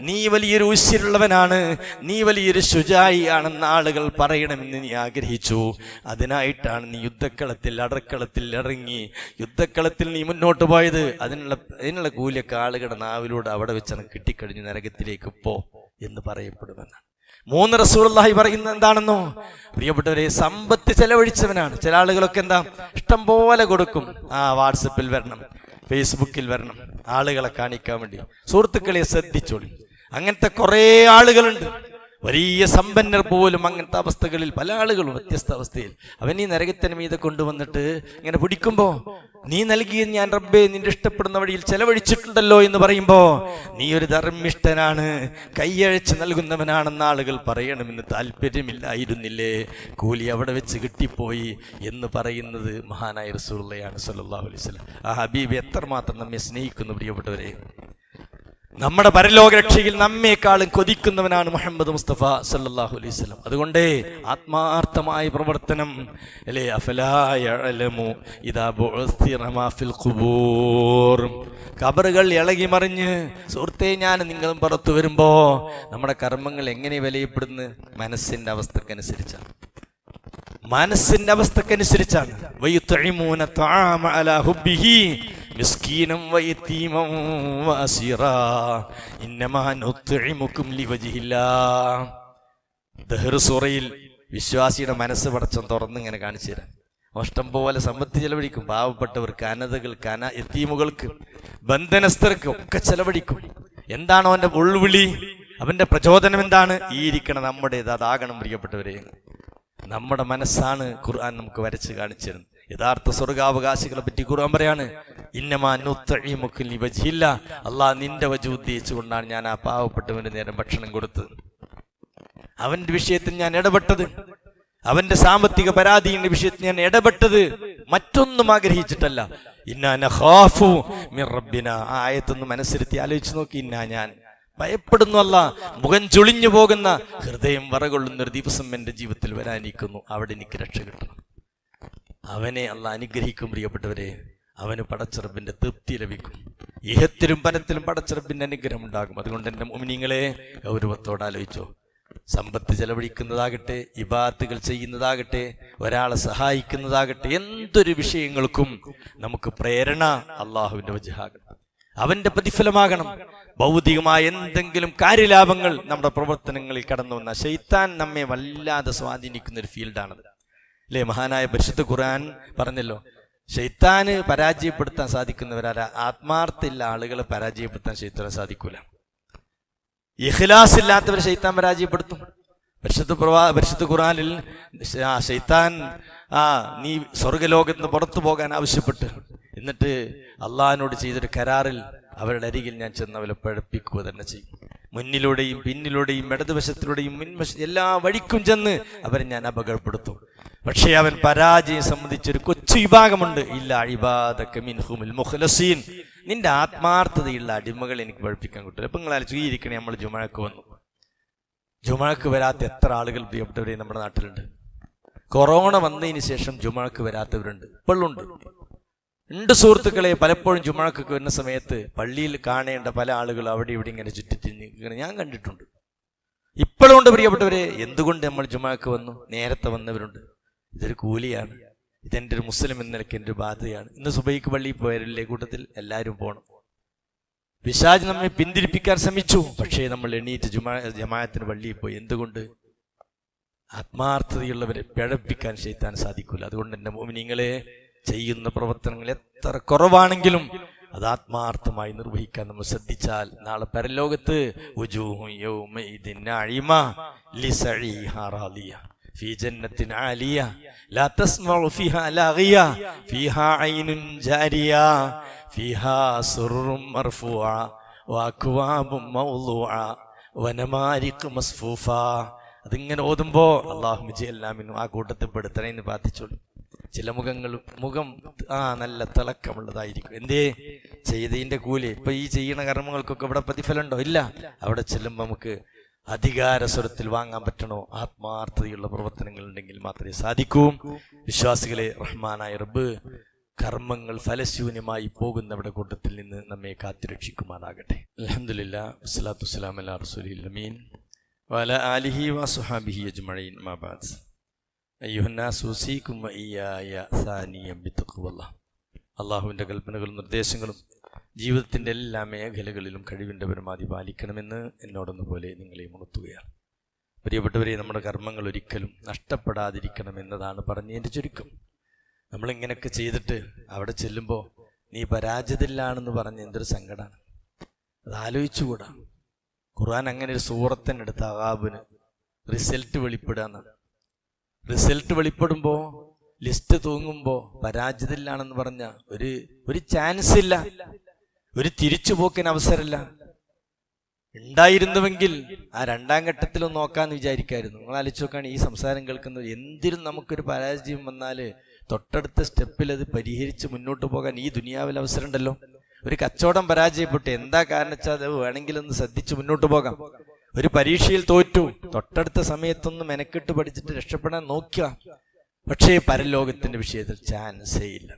നീ വലിയൊരു ഉശിരുള്ളവനാണ് നീ വലിയൊരു ശുചായി ആണെന്ന് ആളുകൾ പറയണമെന്ന് നീ ആഗ്രഹിച്ചു. അതിനായിട്ടാണ് നീ യുദ്ധക്കളത്തിൽ അടക്കളത്തിൽ ഇറങ്ങി യുദ്ധക്കളത്തിൽ നീ മുന്നോട്ട് പോയത്. അതിനുള്ള അതിനുള്ള കൂലിയൊക്കെ ആളുകളുടെ നാവിലൂടെ അവിടെ വെച്ചാണ് കിട്ടിക്കഴിഞ്ഞു. നരകത്തിലേക്ക് പോ എന്ന് പറയപ്പെടുമെന്നാണ് മൂന്ന് റസൂലുള്ളാഹി പറയുന്നത് എന്താണെന്നോ? പ്രിയപ്പെട്ടവരെ സമ്പത്ത് ചെലവഴിച്ചവനാണ്. ചില ആളുകളൊക്കെ എന്താ? ഇഷ്ടം പോലെ കൊടുക്കും. ആ വാട്സപ്പിൽ വരണം ഫേസ്ബുക്കിൽ വരണം ആളുകളെ കാണിക്കാൻ വേണ്ടി. സുഹൃത്തുക്കളെ ശ്രദ്ധിച്ചോളി. അങ്ങനത്തെ കുറേ ആളുകളുണ്ട്. വലിയ സമ്പന്നർ പോലും അങ്ങനത്തെ അവസ്ഥകളിൽ പല ആളുകളും വ്യത്യസ്ത അവസ്ഥയിൽ. അവൻ ഈ നരകത്തിന് മീതെ കൊണ്ടുവന്നിട്ട് ഇങ്ങനെ പിടിക്കുമ്പോ നീ നൽകിയ ഞാൻ റബ്ബെ നിന്റെ ഇഷ്ടപ്പെടുന്ന വഴിയിൽ ചെലവഴിച്ചിട്ടുണ്ടല്ലോ എന്ന് പറയുമ്പോ നീ ഒരു ധർമ്മിഷ്ഠനാണ് കൈയഴിച്ച് നൽകുന്നവനാണെന്ന് ആളുകൾ പറയണമെന്ന് താല്പര്യമില്ലായിരുന്നില്ലേ? കൂലി അവിടെ വെച്ച് കിട്ടിപ്പോയി എന്ന് പറയുന്നത് മഹാനായ റസൂള്ളയാണ് സല്ലാ അലൈഹി ആ ഹബീബ് എത്രമാത്രം നമ്മെ സ്നേഹിക്കുന്നു പ്രിയപ്പെട്ടവരെ. നമ്മുടെ പരലോകരക്ഷയിൽ നമ്മേക്കാളും കൊതിക്കുന്നവനാണ് മുഹമ്മദ് മുസ്തഫ സല്ലാഹു അലൈഹി വസല്ലം. അതുകൊണ്ട് ആത്മാർത്ഥമായ പ്രവർത്തനം അല്ലേ? അഫലായലമു ഇതാ കബറുകൾ ഇളകി മറിഞ്ഞ് സുഹൃത്തെ ഞാൻ നിങ്ങളും പുറത്തു വരുമ്പോ നമ്മുടെ കർമ്മങ്ങൾ എങ്ങനെ വിലയപ്പെടുന്നു? മനസ്സിന്റെ അവസ്ഥക്കനുസരിച്ചാണ്. മനസ്സിന്റെ അവസ്ഥക്കനുസരിച്ചാണ്. മിസ്കീനം വയത്തീമം വാസിറ ഇന്നമാ നുത്ഇമുക്കും ലിവജ്ഹില്ലാ. ദഹ്ർ സൂറയിൽ വിശ്വാസിയുടെ മനസ്സ് പടച്ചം തുറന്നിങ്ങനെ കാണിച്ചു തരാം. ഇഷ്ടം പോലെ സമ്പത്ത് ചെലവഴിക്കും. പാവപ്പെട്ടവർക്ക് അനതകൾക്ക് അന എത്തീമുകൾക്ക് ബന്ധനസ്ഥർക്ക് ഒക്കെ ചെലവഴിക്കും. എന്താണോ അവന്റെ ഉൾവിളി? അവന്റെ പ്രചോദനം എന്താണ്? ഈ ഇരിക്കണം നമ്മുടേത് അതാകണം പ്രിയപ്പെട്ടവരെ. നമ്മുടെ മനസ്സാണ് ഖുർആൻ നമുക്ക് വരച്ച് കാണിച്ചു തരുന്നത്. യഥാർത്ഥ സ്വർഗാവകാശികളെ പറ്റി കുറവാൻ പറയാണ് ഇന്നമാനുത്തഴിമുക്കില്ല അള്ളാഹ് നിന്റെ വജു ഉദ്ദേശിച്ചുകൊണ്ടാണ് ഞാൻ ആ പാവപ്പെട്ടവന് നേരം ഭക്ഷണം കൊടുത്തത്. അവന്റെ വിഷയത്തിൽ ഞാൻ ഇടപെട്ടത് അവന്റെ സാമ്പത്തിക പരാതിയുടെ വിഷയത്തിൽ ഞാൻ ഇടപെട്ടത് മറ്റൊന്നും ആഗ്രഹിച്ചിട്ടല്ല. ഇന്നാ നഖാഫു മിർ റബ്ബിന. ആ ആയത്തൊന്നും മനസ്സിരുത്തി ആലോചിച്ച് നോക്കി ഇന്നാ ഞാൻ. ഭയപ്പെടുന്നു അല്ല മുഖം ചുളിഞ്ഞു പോകുന്ന ഹൃദയം വറകൊള്ളുന്ന ഒരു ദിവസം എന്റെ ജീവിതത്തിൽ വരാനിരിക്കുന്നു. അവിടെ എനിക്ക് രക്ഷ കിട്ടണം. അവനെ അല്ല അനുഗ്രഹിക്കും പ്രിയപ്പെട്ടവരെ. അവന് പടച്ചിറപ്പിന്റെ തൃപ്തി ലഭിക്കും. ഇഹത്തിലും പനത്തിലും പടച്ചിറപ്പിന്റെ അനുഗ്രഹം ഉണ്ടാകും. അതുകൊണ്ട് എന്റെ മോമിനിങ്ങളെ ഗൗരവത്തോടെ ആലോചിച്ചോ. സമ്പത്ത് ചെലവഴിക്കുന്നതാകട്ടെ ഇബാത്തുകൾ ചെയ്യുന്നതാകട്ടെ ഒരാളെ സഹായിക്കുന്നതാകട്ടെ എന്തൊരു വിഷയങ്ങൾക്കും നമുക്ക് പ്രേരണ അള്ളാഹുവിന്റെ വജഹാകണം അവന്റെ പ്രതിഫലമാകണം. ഭൗതികമായ എന്തെങ്കിലും കാര്യലാഭങ്ങൾ നമ്മുടെ പ്രവർത്തനങ്ങളിൽ കടന്നു വന്ന ശൈത്താൻ നമ്മെ വല്ലാതെ സ്വാധീനിക്കുന്ന ഒരു ഫീൽഡാണത്. അല്ലേ മഹാനായ പരിശുദ്ധ ഖുർആൻ പറഞ്ഞല്ലോ ഷെയ്ത്താന് പരാജയപ്പെടുത്താൻ സാധിക്കുന്നവരല്ല ആത്മാർത്ഥില്ല ആളുകളെ പരാജയപ്പെടുത്താൻ ഷെയ്ത്താൻ സാധിക്കൂല. ഇഖ്ലാസ് ഇല്ലാത്തവർ ഷെയ്ത്താൻ പരാജയപ്പെടുത്തും. പരിശുദ്ധ പ്രവാ പരിശുദ്ധ ഖുറാനിൽ ആ ഷെയ്ത്താൻ ആ നീ സ്വർഗലോകത്ത് നിന്ന് പുറത്തു പോകാൻ ആവശ്യപ്പെട്ട് എന്നിട്ട് അള്ളാഹിനോട് ചെയ്തൊരു കരാറിൽ അവരുടെ അരികിൽ ഞാൻ ചെന്ന് അവരെ തന്നെ ചെയ്യും. മുന്നിലൂടെയും പിന്നിലൂടെയും ഇടതുവശത്തിലൂടെയും മുൻവശ എല്ലാ വഴിക്കും ചെന്ന് അവരെ ഞാൻ അപകടപ്പെടുത്തും. പക്ഷേ അവൻ പരാജയം സംബന്ധിച്ചൊരു കൊച്ചു വിഭാഗമുണ്ട്. ഇല്ല ഇബാദക മിൻഹുമുൽ മുഖ്ലസീൻ. നിന്റെ ആത്മാർത്ഥതയുള്ള അടിമകൾ എനിക്ക് പഠിപ്പിക്കാൻ കിട്ടില്ല അപ്പൊ ആലോചിച്ച് ഈ നമ്മൾ ജുമഴക്ക് വന്നു. ജുമഴക്ക് വരാത്ത എത്ര ആളുകൾ പ്രിയപ്പെട്ടവരെ നമ്മുടെ നാട്ടിലുണ്ട്. കൊറോണ വന്നതിന് ശേഷം ജുമഴക്ക് വരാത്തവരുണ്ട്. ഇപ്പോഴുണ്ട് ഉണ്ട് സുഹൃത്തുക്കളെ പലപ്പോഴും ജുമഴക്കൊക്കെ വരുന്ന സമയത്ത് പള്ളിയിൽ കാണേണ്ട പല ആളുകൾ അവിടെ ഇവിടെ ഇങ്ങനെ ചുറ്റിത്തിരിഞ്ഞ് ഇങ്ങനെ ഞാൻ കണ്ടിട്ടുണ്ട്. ഇപ്പോഴും ഉണ്ട് പ്രിയപ്പെട്ടവരെ എന്തുകൊണ്ട് നമ്മൾ ജുമാക്ക് വന്നു? നേരത്തെ വന്നവരുണ്ട്. ഇതൊരു കൂലിയാണ്. ഇതെന്റെ ഒരു മുസ്ലിം എന്ന നിലയ്ക്ക് എന്റെ ഒരു ബാധ്യതയാണ്. ഇന്ന് സുബൈക്ക് പള്ളിയിൽ പോയവരില്ലേ കൂട്ടത്തിൽ? എല്ലാവരും പോകണം പിശാജ് നമ്മെ പിന്തിരിപ്പിക്കാൻ ശ്രമിച്ചു. പക്ഷേ നമ്മൾ എണീറ്റ് ജുമാ ജമായത്തിന് പള്ളിയിൽ പോയി. എന്തുകൊണ്ട്? ആത്മാർത്ഥതയുള്ളവരെ പിഴപ്പിക്കാൻ ചെയ്താൻ സാധിക്കില്ല അതുകൊണ്ട് എന്റെ മോമിനിങ്ങളെ ചെയ്യുന്ന പ്രവർത്തനങ്ങൾ എത്ര കുറവാണെങ്കിലും അത് ആത്മാർത്ഥമായി നിർവഹിക്കാൻ നമ്മൾ ശ്രദ്ധിച്ചാൽ നാളെ പരലോകത്ത് ഉജൂഹും യൗമഇദിൻ നാഇമ ലിസഈഹാ റാദിയ في جنة عالية لا تسمع فيها لاغية فيها عين جارية فيها سرر مرفوعة وأكواب موضوعة ونمارق مصفوفة അതിങ്ങനെ ഓതുമ്പോ അള്ളാഹു വിജയല്ലാമിനും ആ കൂട്ടത്തിൽ പെടുത്തണേ എന്ന് പ്രാർത്ഥിച്ചോളൂ ചില മുഖങ്ങൾ മുഖം ആ നല്ല തിളക്കമുള്ളതായിരിക്കും. എന്തേ? ചെയ്തതിന്റെ കൂലി. ഇപ്പൊ ഈ ചെയ്യുന്ന കർമ്മങ്ങൾക്കൊക്കെ ഇവിടെ പ്രതിഫലമുണ്ടോ? ഇല്ല. അവിടെ ചെല്ലുമ്പോൾ നമുക്ക് അധികാര സ്വരത്തിൽ വാങ്ങാൻ പറ്റണോ? ആത്മാർത്ഥതയുള്ള പ്രവർത്തനങ്ങൾ ഉണ്ടെങ്കിൽ മാത്രമേ സാധിക്കൂ. വിശ്വാസികളെ റഹ്മാനായ റബ്ബ് കർമ്മങ്ങൾ ഫലശൂന്യമായി പോകുന്നവരുടെ കൂട്ടത്തിൽ നിന്ന് നമ്മെ കാത്തുരക്ഷിക്കുമാറാകട്ടെ അലഹമില്ല വസ്സലാത്തു വസ്സലാം അലാ റസൂലിൽ അമീൻ. വല ആലിഹി വാസുഹാബിഹി അജ്മഈൻ. മാ അള്ളാഹുവിന്റെ കൽപ്പനകളും നിർദ്ദേശങ്ങളും ജീവിതത്തിന്റെ എല്ലാ മേഖലകളിലും കഴിവിന്റെ പരമാവധി പാലിക്കണമെന്ന് എന്നോടൊന്ന് പോലെ നിങ്ങളെ ഉണർത്തുകയാണ്. പ്രിയപ്പെട്ടവരെ നമ്മുടെ കർമ്മങ്ങൾ ഒരിക്കലും നഷ്ടപ്പെടാതിരിക്കണം എന്നതാണ് പറഞ്ഞതിന്റെ ചുരുക്കം. നമ്മളിങ്ങനെയൊക്കെ ചെയ്തിട്ട് അവിടെ ചെല്ലുമ്പോൾ നീ പരാജിതല്ലാണെന്ന് പറഞ്ഞ് എന്തൊരു സങ്കടമാണ് അത് ആലോചിച്ചുകൂടാ. ഖുർആൻ അങ്ങനെ ഒരു സൂറത്തന്നെ അഹാബിന് റിസൾട്ട് വെളിപ്പെടുക വെളിപ്പെടുകയെന്നാണ് റിസൾട്ട് വെളിപ്പെടുമ്പോൾ ലിസ്റ്റ് തൂങ്ങുമ്പോൾ പരാജിതല്ലാണെന്ന് പറഞ്ഞ ഒരു ഒരു ചാൻസ് ഇല്ല. ഒരു തിരിച്ചു പോക്കിന് അവസരമില്ല. ഉണ്ടായിരുന്നുവെങ്കിൽ ആ രണ്ടാം ഘട്ടത്തിലും നോക്കാന്ന് വിചാരിക്കായിരുന്നു. നിങ്ങൾ ആലോചിച്ച് നോക്കാണ് ഈ സംസാരം കേൾക്കുന്നത് എന്തിനും നമുക്കൊരു പരാജയം വന്നാൽ തൊട്ടടുത്ത സ്റ്റെപ്പിൽ അത് പരിഹരിച്ച് മുന്നോട്ട് പോകാൻ ഈ ദുനിയാവിൽ അവസരം ഉണ്ടല്ലോ ഒരു കച്ചവടം പരാജയപ്പെട്ടു എന്താ കാരണച്ചാൽ അത് അത് വേണമെങ്കിലൊന്ന് ശ്രദ്ധിച്ച് മുന്നോട്ട് പോകാം. ഒരു പരീക്ഷയിൽ തോറ്റു. തൊട്ടടുത്ത സമയത്തൊന്നും മെനക്കെട്ട് പഠിച്ചിട്ട് രക്ഷപ്പെടാൻ നോക്കുക. പക്ഷേ പരലോകത്തിന്റെ വിഷയത്തിൽ ചാൻസേ ഇല്ല.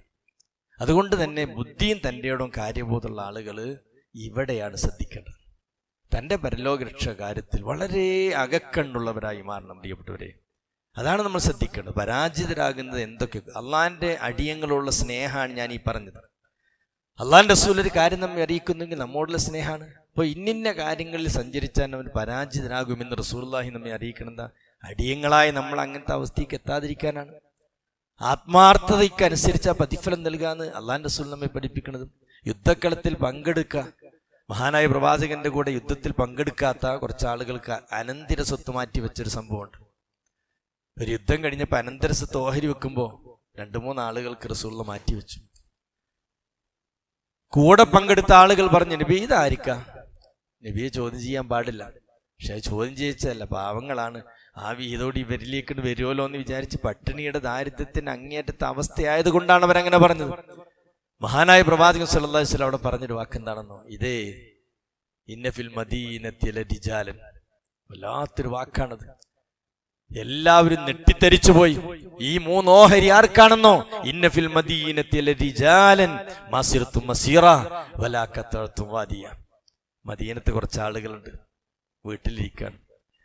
അതുകൊണ്ട് തന്നെ ബുദ്ധിയും തന്റെയോടും കാര്യബോധമുള്ള ആളുകൾ ഇവിടെയാണ് ശ്രദ്ധിക്കേണ്ടത്. തന്റെ പരലോക രക്ഷ കാര്യത്തിൽ വളരെ അകക്കണ്ണുള്ളവരായി മാറണം പ്രിയപ്പെട്ടവരെ. അതാണ് നമ്മൾ ശ്രദ്ധിക്കേണ്ടത്. പരാജിതരാകുന്നത് എന്തൊക്കെ? അള്ളാന്റെ അടിയങ്ങളുള്ള സ്നേഹമാണ് ഞാൻ ഈ പറഞ്ഞത്. അള്ളാൻ റസൂൽ കാര്യം നമ്മെ അറിയിക്കുന്നെങ്കിൽ നമ്മോടുള്ള സ്നേഹമാണ്. അപ്പോൾ ഇന്നിന്ന കാര്യങ്ങളിൽ സഞ്ചരിച്ചാൽ അവൻ പരാജിതനാകുമെന്ന് റസൂർലാഹി നമ്മെ അറിയിക്കണം അടിയങ്ങളായ നമ്മൾ അങ്ങനത്തെ അവസ്ഥയ്ക്ക് എത്താതിരിക്കാനാണ്. ആത്മാർത്ഥതയ്ക്ക് അനുസരിച്ച് ആ പ്രതിഫലം നൽകാന്ന് അള്ളാൻ റസൂൽ നമ്മെ പഠിപ്പിക്കുന്നതും യുദ്ധക്കളത്തിൽ പങ്കെടുക്കുക. മഹാനായ പ്രവാചകന്റെ കൂടെ യുദ്ധത്തിൽ പങ്കെടുക്കാത്ത കുറച്ച് ആളുകൾക്ക് അനന്തര സ്വത്ത് മാറ്റി വെച്ചൊരു സംഭവമുണ്ട്. ഒരു യുദ്ധം കഴിഞ്ഞപ്പോൾ അനന്തര സ്വത്ത് ഓഹരി വെക്കുമ്പോൾ രണ്ടു മൂന്ന് ആളുകൾക്ക് റസൂള്ള മാറ്റി വെച്ചു. കൂടെ പങ്കെടുത്ത ആളുകൾ പറഞ്ഞു നബി ഇതായിരിക്ക നബിയെ ചോദ്യം ചെയ്യാൻ പാടില്ല. പക്ഷെ ചോദ്യം ചെയ്യിച്ചല്ല പാവങ്ങളാണ്. ആ വീതോട് ഇവരിലേക്ക് വരുമല്ലോ എന്ന് വിചാരിച്ച് പട്ടിണിയുടെ ദാരിദ്ര്യത്തിന് അങ്ങേറ്റത്തെ അവസ്ഥയായത് കൊണ്ടാണ് അവരങ്ങനെ പറഞ്ഞത്. മഹാനായ പ്രവാചകൻ സല്ലല്ലാഹു അലൈഹി അവിടെ പറഞ്ഞൊരു വാക്ക് എന്താണെന്നോ? ഇതേ ഇന്നഫിൽ മദീനത്തിലെ രിജാലൻ വല്ലാത്തൊരു വാക്കാണത്. എല്ലാവരും നെട്ടിത്തരിച്ചു പോയി. ഈ മൂന്നോഹരി ആർക്കാണെന്നോ? ഇന്നഫിൽ മദീനത്തിലെ രിജാലൻ മസിർത്തും മസീറ. വലാക്കത്തഴത്തും വാദിയ. മദീനത്ത് കുറച്ച് ആളുകളുണ്ട് വീട്ടിലിരിക്കാണ്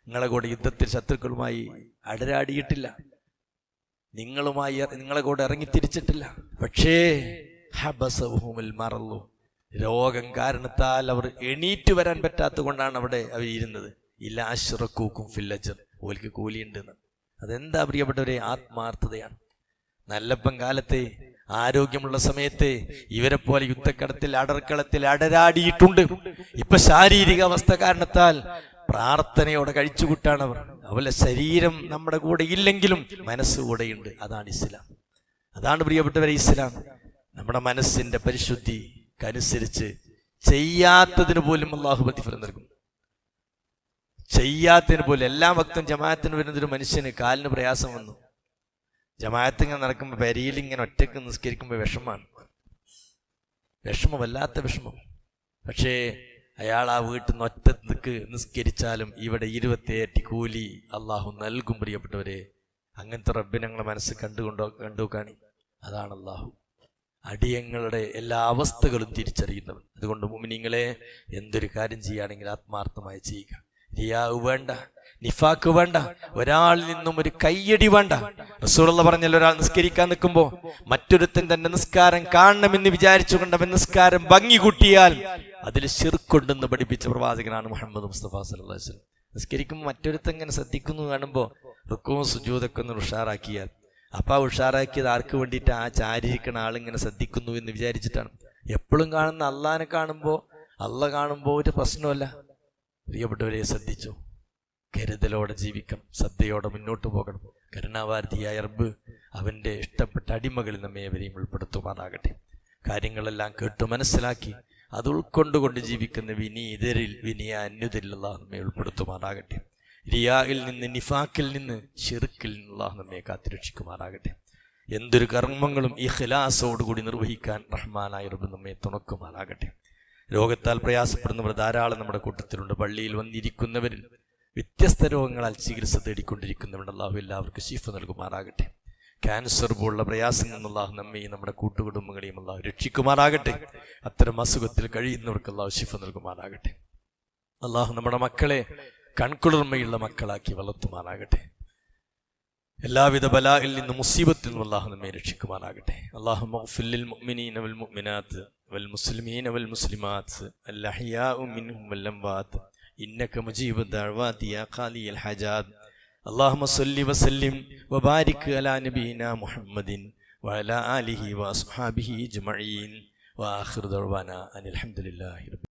നിങ്ങളെ കൂടെ യുദ്ധത്തിൽ ശത്രുക്കളുമായി അടരാടിയിട്ടില്ല. നിങ്ങളുമായി നിങ്ങളെ കൂടെ ഇറങ്ങി തിരിച്ചിട്ടില്ല പക്ഷേ ഹബസവുമിൽ മറന്നു രോഗം കാരണത്താൽ അവർ എണീറ്റ് വരാൻ പറ്റാത്ത കൊണ്ടാണ് അവിടെ അവർ ഇരുന്നത് ഇല്ല അശ്രക്കൂക്കും ഫില്ലജർ. ഓലിക്ക് കൂലിയുണ്ടെന്ന്. അതെന്താ പ്രിയപ്പെട്ടവരെ? ആത്മാർത്ഥതയാണ്. നല്ലപ്പം കാലത്തെ ആരോഗ്യമുള്ള സമയത്ത് ഇവരെ പോലെ യുദ്ധക്കടത്തിൽ അടർക്കളത്തിൽ അടരാടിയിട്ടുണ്ട്. ഇപ്പൊ ശാരീരിക അവസ്ഥ കാരണത്താൽ പ്രാർത്ഥനയോടെ കഴിച്ചുകൂട്ടാണ് അവർ അവരുടെ ശരീരം നമ്മുടെ കൂടെ ഇല്ലെങ്കിലും മനസ്സ് കൂടെയുണ്ട്. അതാണ് ഇസ്ലാം. അതാണ് പ്രിയപ്പെട്ടവരെ ഇസ്ലാം. നമ്മുടെ മനസ്സിന്റെ പരിശുദ്ധി പരിശുദ്ധിക്കനുസരിച്ച് ചെയ്യാത്തതിന് പോലും അള്ളാഹു പ്രതിഫലം നൽകും ചെയ്യാത്തതിന് പോലും എല്ലാ ഭക്തം ജമാഅത്തിന് വരുന്നൊരു മനുഷ്യന് കാലിന് പ്രയാസം വന്നു. ജമാഅത്ത് ഇങ്ങനെ നടക്കുമ്പോൾ പെരിയിൽ ഇങ്ങനെ ഒറ്റയ്ക്ക് നിസ്കരിക്കുമ്പോൾ വിഷമാണ്. വിഷമം വല്ലാത്ത വിഷമം. പക്ഷേ അയാൾ ആ വീട്ടിൽ നിന്ന് ഒറ്റയ്ക്ക് നിസ്കരിച്ചാലും ഇവിടെ ഇരുപത്തിയേറ്റി കൂലി അള്ളാഹു നൽകും പ്രിയപ്പെട്ടവരെ. അങ്ങനത്തെ റബ്ബിനങ്ങളെ മനസ്സ് കണ്ടുകൊണ്ടോ കണ്ടു കാണി അതാണ് അള്ളാഹു അടിയങ്ങളുടെ എല്ലാ അവസ്ഥകളും തിരിച്ചറിയുന്നവൻ. അതുകൊണ്ട് മുമിനിങ്ങളെ എന്തൊരു കാര്യം ചെയ്യുകയാണെങ്കിൽ ആത്മാർത്ഥമായി ചെയ്യുക. റിയാവ് വേണ്ട. നിഫാക്ക് വേണ്ട. ഒരാളിൽ നിന്നും ഒരു കയ്യടി വേണ്ട. റസൂറുള്ള പറഞ്ഞല്ലോ ഒരാൾ നിസ്കരിക്കാൻ നിൽക്കുമ്പോൾ മറ്റൊരുത്തൻ തന്റെ നിസ്കാരം കാണണമെന്ന് വിചാരിച്ചുകൊണ്ട് അവൻ നിസ്കാരം ഭംഗി കൂട്ടിയാൽ അതിൽ ശിർക്കുണ്ടെന്ന് പഠിപ്പിച്ച പ്രവാചകനാണ് മുഹമ്മദ് മുസ്തഫ വസല്ലം. നിസ്കരിക്കുമ്പോൾ മറ്റൊരുത്തൻ ഇങ്ങനെ ശ്രദ്ധിക്കുന്നു കാണുമ്പോൾ റുക്കവും സുജൂതൊക്കെ ഒന്ന് ഉഷാറാക്കിയാൽ. അപ്പം ആ ഉഷാറാക്കിയത് ആർക്ക് വേണ്ടിയിട്ട്? ആ ചാരിയിരിക്കണ ആളിങ്ങനെ ശ്രദ്ധിക്കുന്നു എന്ന് വിചാരിച്ചിട്ടാണ്. എപ്പോഴും കാണുന്ന അള്ളാനെ കാണുമ്പോൾ അള്ള കാണുമ്പോൾ ഒരു പ്രശ്നമല്ല പ്രിയപ്പെട്ടവരെ ശ്രദ്ധിച്ചു. കരുതലോടെ ജീവിക്കണം ശ്രദ്ധയോടെ മുന്നോട്ട് പോകണം. കരുണാവാരതിയായ റബ്ബ് അവന്റെ ഇഷ്ടപ്പെട്ട അടിമകളിൽ നമ്മെ അവരെയും കാര്യങ്ങളെല്ലാം കേട്ടു മനസ്സിലാക്കി അത് ഉൾക്കൊണ്ടുകൊണ്ട് ജീവിക്കുന്ന വിനീതരിൽ വിനിയ അന്യുതരിൽ അള്ളാഹു നമ്മെ ഉൾപ്പെടുത്തുമാറാകട്ടെ. റിയായിൽ നിന്ന് നിഫാക്കിൽ നിന്ന് ഷിർക്കിൽ നിന്നുള്ള നമ്മെ കാത്തുരക്ഷിക്കുമാറാകട്ടെ. എന്തൊരു കർമ്മങ്ങളും ഈ ഖിലാസോടുകൂടി നിർവഹിക്കാൻ റഹ്മാനായ റബ്ബ് നമ്മെ തുണക്കുമാറാകട്ടെ. രോഗത്താൽ പ്രയാസപ്പെടുന്നവർ ധാരാളം നമ്മുടെ കൂട്ടത്തിലുണ്ട്. പള്ളിയിൽ വന്നിരിക്കുന്നവരിൽ വ്യത്യസ്ത രോഗങ്ങളാൽ ചികിത്സ തേടിക്കൊണ്ടിരിക്കുന്നവരുടെ അള്ളാഹു എല്ലാവർക്കും ശിഫ നൽകുമാറാകട്ടെ. ക്യാൻസർ പോലുള്ള പ്രയാസങ്ങളിൽ നിന്ന് അള്ളാഹു നമ്മയും നമ്മുടെ കൂട്ടുകുടുംബങ്ങളെയും അള്ളാഹു രക്ഷിക്കുമാറാകട്ടെ. അത്തരം അസുഖത്തിൽ കഴിയുന്നവർക്ക് അള്ളാഹു ശിഫ നൽകുമാറാകട്ടെ. അള്ളാഹു നമ്മുടെ മക്കളെ കൺകുളിർമയുള്ള മക്കളാക്കി വളർത്തുമാറാകട്ടെ. എല്ലാവിധ ബലായിൽ നിന്ന് മുസീബത്തിൽ നിന്നും അള്ളാഹു നമ്മെ രക്ഷിക്കുമാറാകട്ടെ. അള്ളാഹു വൽ മുസ്ലിമാത്ത് അൽ അഹ്യാഉ إنك مجيب الدعوات يا قالي الحاجات اللهم صل وسلم وبارك على نبينا محمد وعلى آله وأصحابه أجمعين وآخر دعوانا أن الحمد لله رب